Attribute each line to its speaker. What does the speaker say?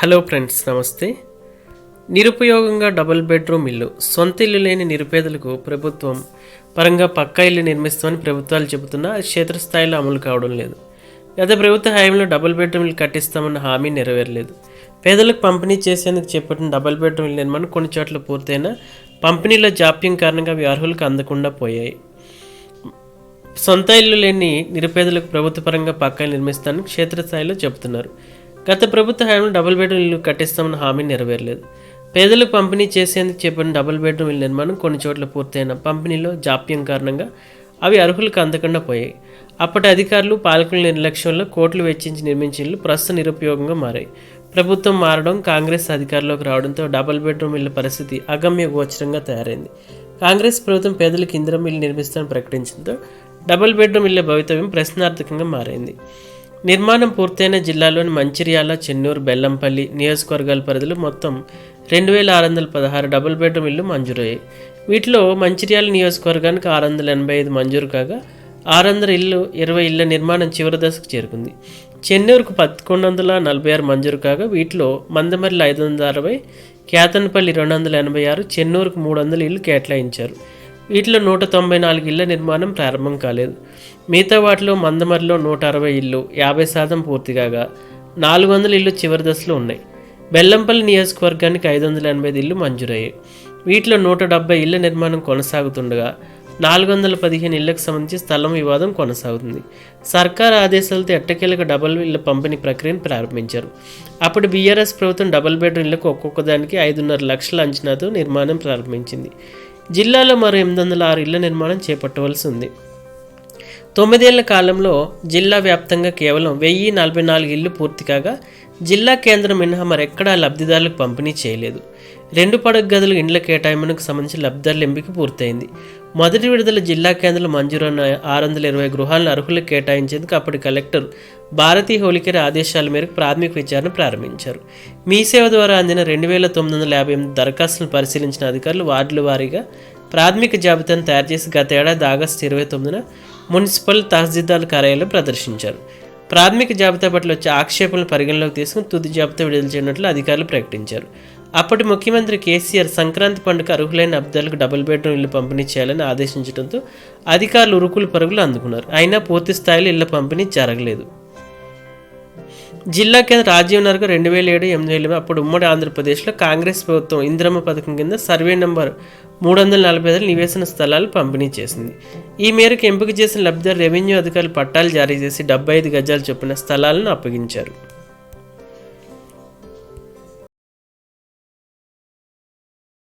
Speaker 1: Hello friends నమస్తే. నిరుపయోగంగా double bedroom ఇల్లు సొంత ఇల్లు లేని నిరుపేదలకు ప్రభుత్వం పరంగా పక్కా ఇల్లు నిర్మిస్తామని ప్రభుత్వాలు చెబుతున్నా అది క్షేత్రస్థాయిలో అమలు కావడం లేదు. గత ప్రభుత్వ హయాంలో డబుల్ బెడ్రూమ్ ఇల్లు కట్టిస్తామన్న హామీ నెరవేరలేదు. పేదలకు పంపిణీ చేసేందుకు చేపట్టిన డబుల్ బెడ్రూమ్ ఇల్లు నిర్మాణం కొన్ని చోట్ల పూర్తయినా పంపిణీలో జాప్యం కారణంగా అవి అర్హులకు అందకుండా పోయాయి. సొంత ఇల్లు లేని నిరుపేదలకు ప్రభుత్వపరంగా పక్కా నిర్మిస్తానని క్షేత్రస్థాయిలో చెబుతున్నారు. గత ప్రభుత్వ హయాంలో డబుల్ బెడ్రూమ్ ఇల్లు కట్టిస్తామన్న హామీ నెరవేరలేదు. పేదలకు పంపిణీ చేసేందుకు చెప్పిన డబుల్ బెడ్రూమ్ ఇల్లు నిర్మాణం కొన్ని చోట్ల పూర్తయిన పంపిణీలో జాప్యం కారణంగా అవి అర్హులకు అందకుండా పోయాయి. అప్పటి అధికారులు పాలకుల నిర్లక్ష్యంలో కోట్లు వెచ్చించి నిర్మించిన ఇల్లు ప్రస్తుత నిరుపయోగంగా మారాయి. ప్రభుత్వం మారడం కాంగ్రెస్ అధికారంలోకి రావడంతో డబుల్ బెడ్రూమ్ ఇళ్ళ పరిస్థితి అగమ్య గోచరంగా తయారైంది. కాంగ్రెస్ ప్రభుత్వం పేదలకు ఇందిరం ఇల్లు నిర్మిస్తామని ప్రకటించడంతో డబుల్ బెడ్రూమ్ ఇళ్ళ భవితవ్యం ప్రశ్నార్థకంగా మారైంది. నిర్మాణం పూర్తయిన జిల్లాలోని మంచిర్యాల చెన్నూరు బెల్లంపల్లి నియోజకవర్గాల పరిధిలో మొత్తం రెండు వేల ఆరు వందల పదహారు డబుల్ బెడ్రూమ్ ఇల్లు మంజూరయ్యాయి. వీటిలో మంచిర్యాల నియోజకవర్గానికి ఆరు వందల ఎనభై ఐదు మంజూరు కాగా ఆరు వందల ఇల్లు ఇరవై ఇళ్ళ నిర్మాణం చివరి దశకు చేరుకుంది. చెన్నూరుకు పదకొండు వందల నలభై ఆరు మంజూరు కాగా వీటిలో మందమర్రి ఐదు వందల అరవై కేతన్పల్లి రెండు వందల ఎనభై ఆరు చెన్నూరుకు మూడు వందల ఇల్లు కేటాయించారు. వీటిలో నూట తొంభై నాలుగు ఇళ్ళ నిర్మాణం ప్రారంభం కాలేదు. మిగతా వాటిలో మందమరిలో నూట అరవై ఇల్లు యాభై శాతం పూర్తి కాగా నాలుగు వందల ఇల్లు చివరి దశలో ఉన్నాయి. బెల్లంపల్లి నియోజకవర్గానికి ఐదు వందల ఎనభై ఇల్లు మంజూరయ్యాయి. వీటిలో నూట డెబ్బై ఇళ్ళ నిర్మాణం కొనసాగుతుండగా నాలుగు వందల పదిహేను ఇళ్ళకు సంబంధించి స్థలం వివాదం కొనసాగుతుంది. సర్కార్ ఆదేశాలతో ఎట్టకేలకు డబల్ ఇళ్ళ పంపిణీ ప్రక్రియను ప్రారంభించారు. అప్పుడు బీఆర్ఎస్ ప్రభుత్వం డబల్ బెడ్రూమ్ ఇళ్ళకు ఒక్కొక్క దానికి ఐదున్నర లక్షల అంచనాతో నిర్మాణం ప్రారంభించింది. జిల్లాలో మరో ఎనిమిది వందల ఆరు ఇళ్ళ నిర్మాణం చేపట్టవలసి ఉంది. తొమ్మిదేళ్ళ కాలంలో జిల్లా వ్యాప్తంగా కేవలం వెయ్యి నలభై నాలుగు ఇళ్ళు పూర్తి కాగా జిల్లా కేంద్రం మినహా మరెక్కడా లబ్ధిదారులకు పంపిణీ చేయలేదు. రెండు పడక గదులు ఇండ్ల కేటాయింపునకు సంబంధించి లబ్ధిదారుల ఎంపిక పూర్తయింది. మొదటి విడుదల జిల్లా కేంద్రంలో మంజూరైన ఆరు వందల ఇరవై గృహాలను అర్హులకు కేటాయించేందుకు అప్పటి కలెక్టర్ భారతీ హోలికర్ ఆదేశాల మేరకు ప్రాథమిక విచారణ ప్రారంభించారు. మీ సేవ ద్వారా అందిన రెండు వేల తొమ్మిది వందల యాభై ఎనిమిది దరఖాస్తులను పరిశీలించిన అధికారులు వార్డుల వారీగా ప్రాథమిక జాబితాను తయారు చేసి గత ఏడాది ఆగస్టు ఇరవై తొమ్మిదిన మున్సిపల్ తహసీల్దార్ కార్యాలయంలో ప్రదర్శించారు. ప్రాథమిక జాబితా పట్ల వచ్చే ఆక్షేపణలు పరిగణలోకి తీసుకుని తుది జాబితా విడుదల చేయనట్లు అధికారులు ప్రకటించారు. అప్పటి ముఖ్యమంత్రి కేసీఆర్ సంక్రాంతి పండుగ అర్హులైన అబ్దాలకు డబుల్ బెడ్రూమ్ ఇల్లు పంపిణీ చేయాలని ఆదేశించడంతో అధికారులు ఉరుకులు పరుగులు అందుకున్నారు. అయినా పూర్తి స్థాయిలో ఇళ్ళ పంపిణీ జరగలేదు. జిల్లా కేంద్ర రాజీవ్ నగర్ రెండు వేల ఏడు ఎనిమిది వేల అప్పుడు ఉమ్మడి ఆంధ్రప్రదేశ్లో కాంగ్రెస్ ప్రభుత్వం ఇంద్రమ్మ పథకం కింద సర్వే నంబర్ మూడు వందల నలభై ఐదు నివేశన స్థలాలు పంపిణీ చేసింది. ఈ మేరకు ఎంపిక చేసిన లబ్ధిదారు రెవెన్యూ అధికారులు పట్టాలు జారీ చేసి డెబ్బై ఐదు గజాలు చొప్పున స్థలాలను అప్పగించారు.